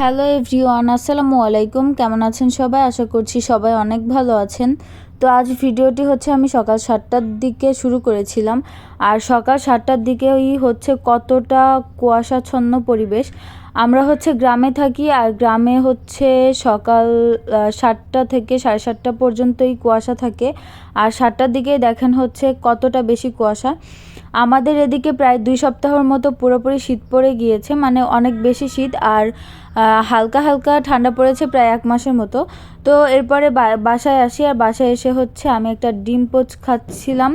Hello everyone, আসসালামু আলাইকুম। কেমন আছেন সবাই? আশা করছি সবাই অনেক ভালো আছেন। তো আজ ভিডিওটি হচ্ছে আমি সকাল সাতটার দিকে শুরু করেছিলাম। আর সকাল সাতটার দিকেই হচ্ছে কতটা কুয়াশাচ্ছন্ন পরিবেশ। আমরা হচ্ছে গ্রামে থাকি আর গ্রামে হচ্ছে সকাল সাতটা থেকে সাড়ে সাতটা পর্যন্তই কুয়াশা থাকে। আর সাতটার দিকেই দেখেন হচ্ছে কতটা বেশি কুয়াশা। আমাদের এদিকে প্রায় দুই সপ্তাহের মতো পুরোপুরি শীত পড়ে গিয়েছে মানে অনেক বেশি শীত আর হালকা হালকা ঠান্ডা পড়েছে প্রায় এক মাসের মতো। তো এরপরে বাসায় আসি আর বাসায় এসে হচ্ছে আমি একটা ডিম পোচ খাচ্ছিলাম।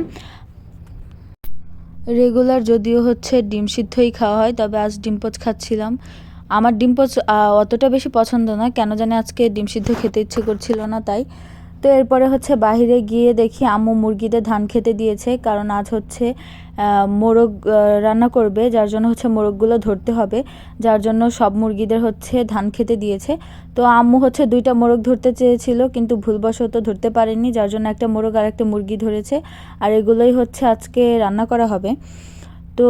রেগুলার যদিও হচ্ছে ডিম সিদ্ধই খাওয়া হয়, তবে আজ ডিম পোচ খাচ্ছিলাম। আমার ডিম পোচ অতটা বেশি পছন্দ না, কেন জানি আজকে ডিম সিদ্ধ খেতে ইচ্ছে করছিল না, তাই। তো এরপরে হচ্ছে বাহিরে গিয়ে দেখি আম্মু মুরগিদের ধান খেতে দিয়েছে, কারণ আজ হচ্ছে মোরগ রান্না করবে, যার জন্য হচ্ছে মোরগগুলো ধরতে হবে, যার জন্য সব মুরগিদের হচ্ছে ধান খেতে দিয়েছে। তো আম্মু হচ্ছে দুইটা মোরগ ধরতে চেয়েছিল, কিন্তু ভুলবশত ধরতে পারেনি যার জন্য একটা মোরগ আর একটা মুরগি ধরেছে, আর এগুলোই হচ্ছে আজকে রান্না করা হবে। তো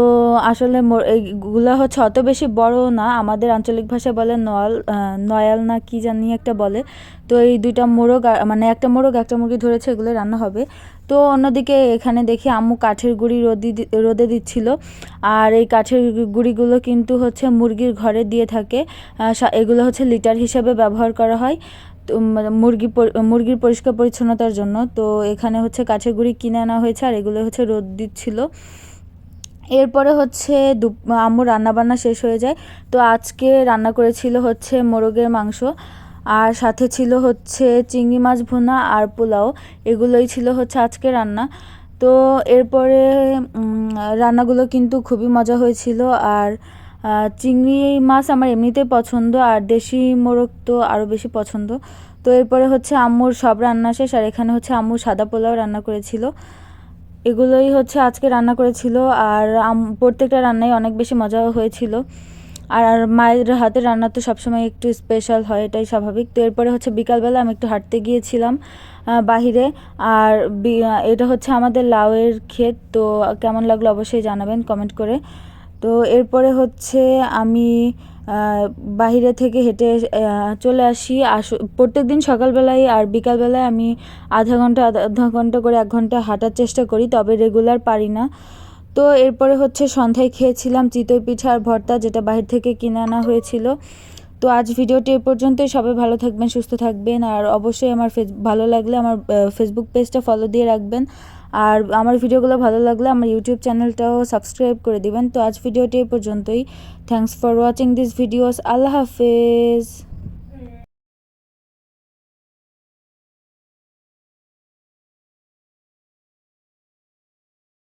আসলে এইগুলো হচ্ছে অত বেশি বড় না। আমাদের আঞ্চলিক ভাষায় বলে নয়াল নয়াল না কি জানি একটা বলে। তো এই দুইটা মোরগ মানে একটা মোরগ, একটা মুরগি ধরেছে, এগুলো রান্না হবে। তো অন্যদিকে এখানে দেখি আম্মু কাঠের গুঁড়ি রোদি রোদে দিচ্ছিল। আর এই কাঠের গুঁড়িগুলো কিন্তু হচ্ছে মুরগির ঘরে দিয়ে থাকে। এগুলো হচ্ছে লিটার হিসাবে ব্যবহার করা হয়। মুরগি মুরগির পরিষ্কার পরিচ্ছন্নতার জন্য। তো এখানে হচ্ছে কাঠের গুঁড়ি কিনে আনা হয়েছে, আর এগুলো হচ্ছে রোদ দিচ্ছিল। এরপরে হচ্ছে দু, আম্মু রান্নাবান্না শেষ হয়ে যায়। তো আজকে রান্না করেছিল হচ্ছে মোরগের মাংস, আর সাথে ছিল হচ্ছে চিংড়ি মাছ ভুনা আর পোলাও। এগুলোই ছিল হচ্ছে আজকে রান্না। তো এরপরে রান্নাগুলো কিন্তু খুবই মজা হয়েছিল। আর চিংড়ি মাছ আমার এমনিতেই পছন্দ, আর দেশি মোরগ তো আরও বেশি পছন্দ। তো এরপরে হচ্ছে আম্মুর সব রান্না শেষ, আর এখানে হচ্ছে আম্মুর সাদা পোলাও রান্না করেছিল। এগুলোই হচ্ছে আজকে রান্না করেছিল আর প্রত্যেকটা রান্নাই অনেক বেশি মজা হয়েছিল। আর আর মায়ের হাতের রান্না তো সবসময় একটু স্পেশাল হয়, এটাই স্বাভাবিক। তো এরপরে হচ্ছে বিকালবেলা আমি একটু হাঁটতে গিয়েছিলাম বাহিরে। আর এটা হচ্ছে আমাদের লাউয়ের ক্ষেত, তো কেমন লাগল অবশ্যই জানাবেন কমেন্ট করে। তো এরপরে হচ্ছে আমি বাহিরে থেকে হেঁটে চলে আসি। আস প্রত্যেক দিন সকালবেলায় আর বিকালবেলায় আমি আধা ঘণ্টা আধা ঘণ্টা করে এক ঘণ্টা হাঁটার চেষ্টা করি, তবে রেগুলার পারি না। তো এরপরে হচ্ছে সন্ধ্যায় খেয়েছিলাম চিতই পিঠা আর ভর্তা, যেটা বাহির থেকে কিনে আনা হয়েছিল। তো আজ ভিডিওটি এ পর্যন্তই। সবাই ভালো থাকবেন, সুস্থ থাকবেন। আর অবশ্যই আমার ফেস ভালো লাগলে আমার ফেসবুক পেজটা ফলো দিয়ে রাখবেন। আর আমার ভিডিওগুলো ভালো লাগলে আমার ইউটিউব চ্যানেলটাও সাবস্ক্রাইব করে দিবেন। তো আজ ভিডিওটি এ পর্যন্তই। Thanks for watching this videos আল্লাহ হাফেজ।